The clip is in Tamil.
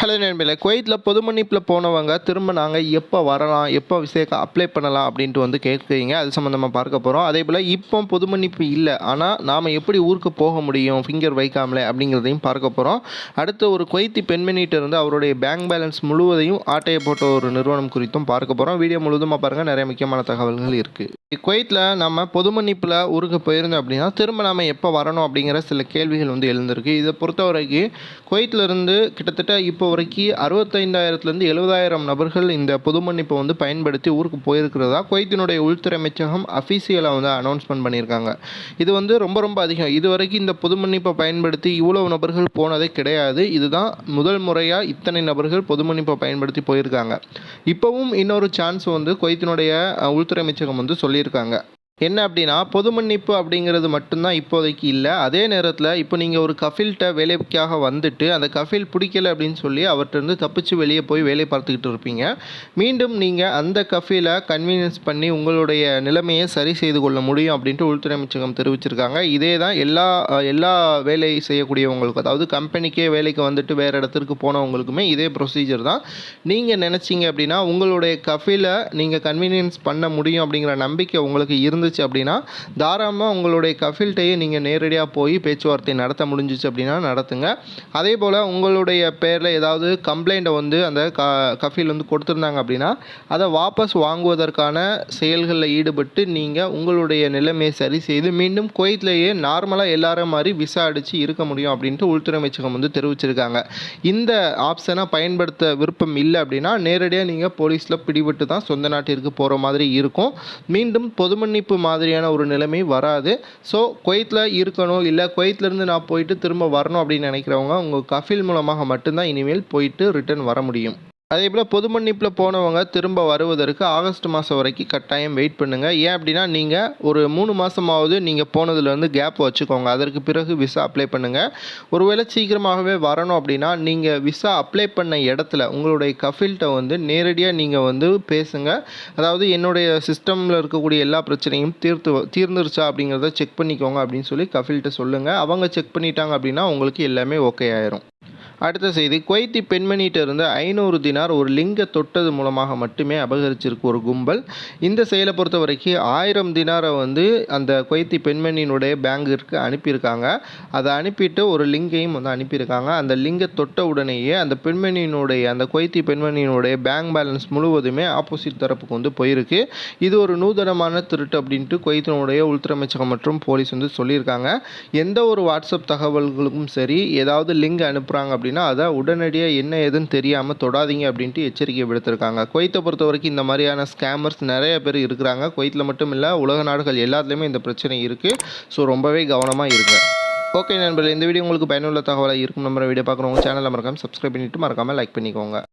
ஹலோ நண்பர்களே குவைத்தில் பொது மன்னிப்பில் போனவங்க திரும்ப நாங்கள் எப்போ வரலாம் எப்போ விசேக்க அப்ளை பண்ணலாம் அப்படின்ட்டு வந்து கேட்குறீங்க. அது சம்மந்தமாக பார்க்க போகிறோம் அதே போல் இப்போ பொது மன்னிப்பு இல்லை ஆனால் நாம் எப்படி ஊருக்கு போக முடியும் ஃபிங்கர் வைக்காமலே அப்படிங்கிறதையும் பார்க்க போகிறோம் அடுத்து ஒரு குவைத்தி பெண்மணிகிட்ட இருந்து அவருடைய பேங்க் பேலன்ஸ் முழுவதையும் ஆட்டையை போட்ட ஒரு நிறுவனம் குறித்தும் பார்க்க போகிறோம் வீடியோ முழுவதுமாக பாருங்கள் நிறைய முக்கியமான தகவல்கள் இருக்குது குவைத்தில் நம்ம பொது மன்னிப்பில் ஊருக்கு போயிருந்தோம் அப்படின்னா திரும்ப நாம் எப்போ வரணும் அப்படிங்கிற சில கேள்விகள் வந்து எழுந்திருக்கு. இதை பொறுத்த வரைக்கும் இருந்து கிட்டத்தட்ட இப்போ இப்போ வரைக்கும் அறுபத்தைந்தாயிரத்துலேருந்து எழுபதாயிரம் நபர்கள் இந்த பொது மன்னிப்பை வந்து பயன்படுத்தி ஊருக்கு போயிருக்கிறதா? குவைத்தினுடைய உள்துறை அமைச்சகம் அஃபீஷியலாக வந்து அனௌன்ஸ்மெண்ட் பண்ணியிருக்காங்க. இது வந்து ரொம்ப ரொம்ப அதிகம். இது வரைக்கும் இந்த பொது மன்னிப்பை பயன்படுத்தி இவ்வளவு நபர்கள் போனதே கிடையாது. இதுதான் முதல் முறையாக இத்தனை நபர்கள் பொது மன்னிப்பை பயன்படுத்தி போயிருக்காங்க. இப்போவும் இன்னொரு சான்ஸ் வந்து குவைத்தினுடைய உள்துறை அமைச்சகம் வந்து சொல்லியிருக்காங்க. என்ன அப்படின்னா பொது மன்னிப்பு அப்படிங்கிறது மட்டும்தான் இப்போதைக்கு இல்லை. அதே நேரத்தில் இப்போ நீங்கள் ஒரு கஃபில்கிட்ட வேலைக்காக வந்துட்டு அந்த கஃபில் பிடிக்கல அப்படின்னு சொல்லி அவர்கிட்ட இருந்து தப்பிச்சு வெளியே போய் வேலை பார்த்துக்கிட்டு இருப்பீங்க. மீண்டும் நீங்கள் அந்த கஃபீலை கன்வீனியன்ஸ் பண்ணி உங்களுடைய நிலைமையை சரி செய்து கொள்ள முடியும் அப்படின்ட்டு உள்துறை அமைச்சகம் தெரிவிச்சிருக்காங்க. இதே தான் எல்லா எல்லா வேலை செய்யக்கூடியவங்களுக்கும் அதாவது கம்பெனிக்கே வேலைக்கு வந்துட்டு வேறு இடத்திற்கு போனவங்களுக்குமே இதே ப்ரொசீஜர் தான். நீங்கள் நினச்சிங்க அப்படின்னா உங்களுடைய கஃபீலை நீங்கள் கன்வீனியன்ஸ் பண்ண முடியும் அப்படிங்கிற நம்பிக்கை உங்களுக்கு இருந்துச்சு அப்படின்னா தாராளமாக உங்களுடைய கஃபில்ட்டையே நீங்கள் நேரடியாக போய் பேச்சுவார்த்தை நடத்த முடிஞ்சிச்சு அப்படின்னா நடத்துங்க. அதே போல் உங்களுடைய பேரில் ஏதாவது கம்ப்ளைண்ட்டை வந்து அந்த க கஃபீல் வந்து கொடுத்துருந்தாங்க அப்படின்னா அதை வாபஸ் வாங்குவதற்கான செயல்களில் ஈடுபட்டு நீங்கள் உங்களுடைய நிலைமையை சரி செய்து மீண்டும் குவைத்லேயே நார்மலாக எல்லாரும் மாதிரி விசா அடித்து இருக்க முடியும் அப்படின்ட்டு உள்துறை அமைச்சகம் வந்து தெரிவிச்சிருக்காங்க. இந்த ஆப்ஷனை பயன்படுத்த விருப்பம் இல்லை அப்படின்னா நேரடியாக நீங்கள் போலீஸில் பிடிபட்டு தான் சொந்த நாட்டிற்கு போகிற மாதிரி இருக்கும். மீண்டும் பொது மன்னிப்பு மாதிரியான ஒரு நிலைமை வராது. ஸோ குவைத்தில் இருக்கணும் இல்லை குவைத்திலேருந்து நான் போயிட்டு திரும்ப வரணும் அப்படின்னு நினைக்கிறவங்க உங்கள் கஃபில் மூலமாக மட்டும்தான் இனிமேல் போயிட்டு ரிட்டர்ன் வர முடியும். அதே போல் பொது மன்னிப்பில் போனவங்க திரும்ப வருவதற்கு ஆகஸ்ட் மாதம் வரைக்கும் கட்டாயம் வெயிட் பண்ணுங்கள் ஏன் அப்படின்னா நீங்கள் ஒரு மூணு மாதமாவது நீங்கள் போனதுலேருந்து கேப் வச்சுக்கோங்க. அதற்கு பிறகு விசா அப்ளை பண்ணுங்கள் ஒருவேளை சீக்கிரமாகவே வரணும் அப்படின்னா நீங்கள் விசா அப்ளை பண்ண இடத்துல உங்களுடைய கஃபில்கிட்ட வந்து நேரடியாக நீங்கள் வந்து பேசுங்க. அதாவது என்னுடைய சிஸ்டமில் இருக்கக்கூடிய எல்லா பிரச்சனையும் தீர்த்து தீர்ந்துருச்சா அப்படிங்கிறத செக் பண்ணிக்கோங்க அப்படின்னு சொல்லி கஃபில்கிட்ட சொல்லுங்கள் அவங்க செக் பண்ணிட்டாங்க அப்படின்னா உங்களுக்கு எல்லாமே ஓகே ஆயிரும். அடுத்த செய்தி. குவைத்தி பெண்மணிகிட்ட இருந்து ஐநூறு தினார் ஒரு லிங்க தொட்டது மூலமாக மட்டுமே அபகரிச்சிருக்கு ஒரு கும்பல். இந்த செயலை பொறுத்த வரைக்கும் ஆயிரம் தினாரை வந்து அந்த குவைத்தி பெண்மணியினுடைய பேங்கிற்கு அனுப்பியிருக்காங்க. அதை அனுப்பிட்டு ஒரு லிங்கையும் வந்து அனுப்பியிருக்காங்க. அந்த லிங்கை தொட்ட உடனேயே அந்த பெண்மணியினுடைய அந்த குவைத்தி பெண்மணியினுடைய பேங்க் பேலன்ஸ் முழுவதுமே ஆப்போசிட் தரப்புக்கு வந்து போயிருக்கு. இது ஒரு நூதனமான திருட்டு அப்படின்ட்டு குவைத்தினுடைய உள்துறை அமைச்சகம் மற்றும் போலீஸ் வந்து சொல்லியிருக்காங்க. எந்த ஒரு வாட்ஸ்அப் தகவல்களுக்கும் சரி ஏதாவது லிங்க் அனுப்புகிறாங்க அப்படின்னா அதை உடனடியாக என்ன ஏதுன்னு தெரியாமல் தொடாதீங்க அப்படின்ட்டு எச்சரிக்கை விடுத்திருக்காங்க. குவைத்தை பொறுத்த வரைக்கும் இந்த மாதிரியான ஸ்கேமர்ஸ் நிறைய பேர் இருக்கிறாங்க. குவைத்தில் மட்டும் இல்லை உலக நாடுகள் எல்லாத்துலேயுமே இந்த பிரச்சனை இருக்குது ஸோ ரொம்பவே கவனமாக இருங்க. ஓகே நண்பர்கள் இந்த வீடியோ உங்களுக்கு பயனுள்ள தகவலாக இருக்கும். நம்ம வீடியோ பார்க்குறவங்க சேனலில் மறக்காமல் சப்ஸ்கிரைப் பண்ணிவிட்டு மறக்காமல் லைக் பண்ணிக்கோங்க.